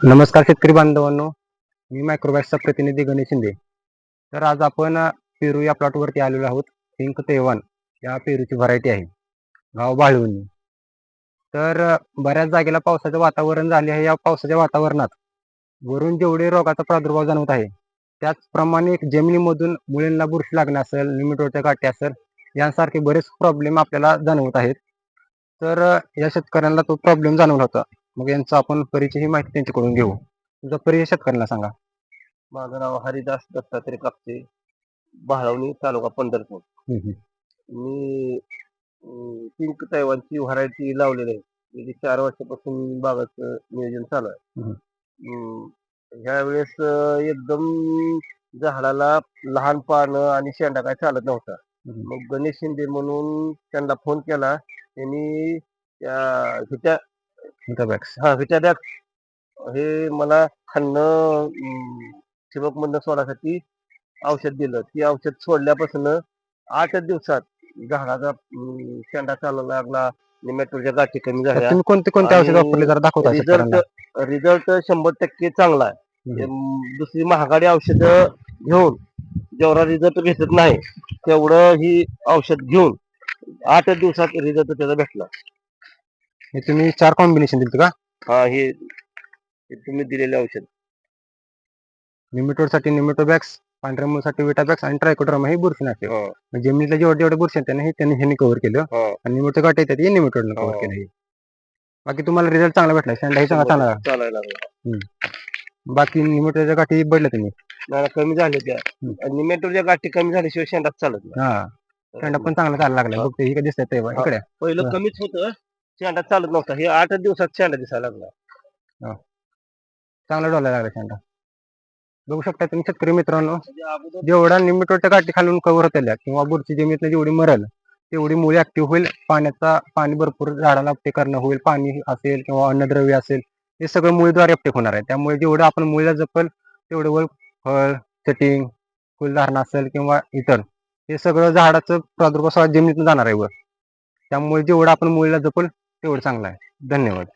नमस्कार शेतकरी बांधवांनो. मी मायक्रोबॅक्सचा प्रतिनिधी गणेश शिंदे. तर आज आपण पेरू या प्लॉटवरती आलेलो आहोत. पिंक तेवन या पेरूची व्हरायटी आहे. गाव बाळवणी. तर बऱ्याच जागेला पावसाचं वातावरण झाले आहे. या पावसाच्या वातावरणात वरून जेवढे रोगाचा प्रादुर्भाव जाणवत आहे त्याचप्रमाणे जमिनीमधून मुळींना बुरशी लागणं असेल निमिटोच्या गाठी असेल यांसारखे बरेच प्रॉब्लेम आपल्याला जाणवत आहेत. तर या शेतकऱ्यांना तो प्रॉब्लेम जाणवला होता. मग यांचा आपण परिचय ही माहिती त्यांच्याकडून घेऊ. तुझा परिचय शेतकऱ्यांना सांगा. माझं नाव हरिदास दत्तात्रय कापसे बहाळवणी तालुका पंढरपूर. मी अं, पिंक तैवानची व्हरायटी लावलेली आहे. गेली चार वर्षापासून बागाचं नियोजन चालू आहे. हम्म. अं, ह्या वेळेस अं, एकदम झाडाला लहान पानं आणि शेंडा काय चालत नव्हता. मग गणेश शिंदे म्हणून त्यांना फोन केला. त्यांनी त्या ह्याच्या Interbax. हा हे मला खाल्लं ठिबक मधनं सोडासाठी औषध दिलं. ती औषध सोडल्यापासून आठच दिवसात झाडाचा शेंडा चालायला लागला निमेटोरच्या गाठी कमी झाल्या. तुम्ही कोणते कोणते औषध वापरले? जरा दाखवता रिझल्ट रिझल्ट शंभर टक्के चांगला आहे. दुसरी महागाडी औषधं घेऊन जेवढा रिझल्ट भेटत नाही तेवढं ही औषध घेऊन आठ दिवसात रिझल्ट त्याचा भेटला. हे तुम्ही चार कॉम्बिनेशन दिलं का? हा हे हे तुम्ही दिलेले औषध. निमिटोडसाठी निमिटोबॅक्स पांढऱ्या मुळसाठी विटाबॅक्स आणि ट्रायकोड्रामा हे बुरशीनाशक हा, जमिनीतल्या जेवढे जेवढे बुरशी आहेत त्यांना हे त्यांनी ह्यांनी कव्हर केलं. हा. आणि निमिटो गाठी येतात हे कव्हर हो. केलं हे. बाकी तुम्हाला रिझल्ट चांगला भेटला. शेंडाही चांगला चांगला. चालायला लागला. बाकी निमिटोच्या गाठी बदल्या तुम्ही. मला कमी झाले त्या. निमेटोरच्या गाठी कमी झाल्याशिवाय शेंडाच चालत नाही. हा. शेंडा पण चांगला चालायला लागला. हा. बघ ते इकडे हा. पहिलं हा. कमीच होतं. शेंडा चालत नव्हता. हे आठ दिवसात शेंडा दिसायला लागला. चांगला डोला लागला शेंडा. बघू शकता तुम्ही शेतकरी मित्रांनो जेवढा निमिटोच्या गाठी खालून कव्हर होत्या किंवा बुरची जमिनीतली जेवढी मरल तेवढी मुळी ऍक्टिव्ह होईल. पाण्याचा पाणी भरपूर झाडाला अपटेक करणं होईल. पाणी असेल किंवा अन्नद्रव्य असेल हे सगळं मुळीद्वारे अपटेक होणार आहे. त्यामुळे जेवढं आपण मुळीला जपल तेवढं वर फळ चटिंग फुलधारणा असेल किंवा इतर हे सगळं झाडाचं प्रादुर्भाव सगळ्या जमिनीतून जाणार आहे वर. त्यामुळे जेवढं आपण मुळीला जपल तेवढं चांगलं आहे. धन्यवाद.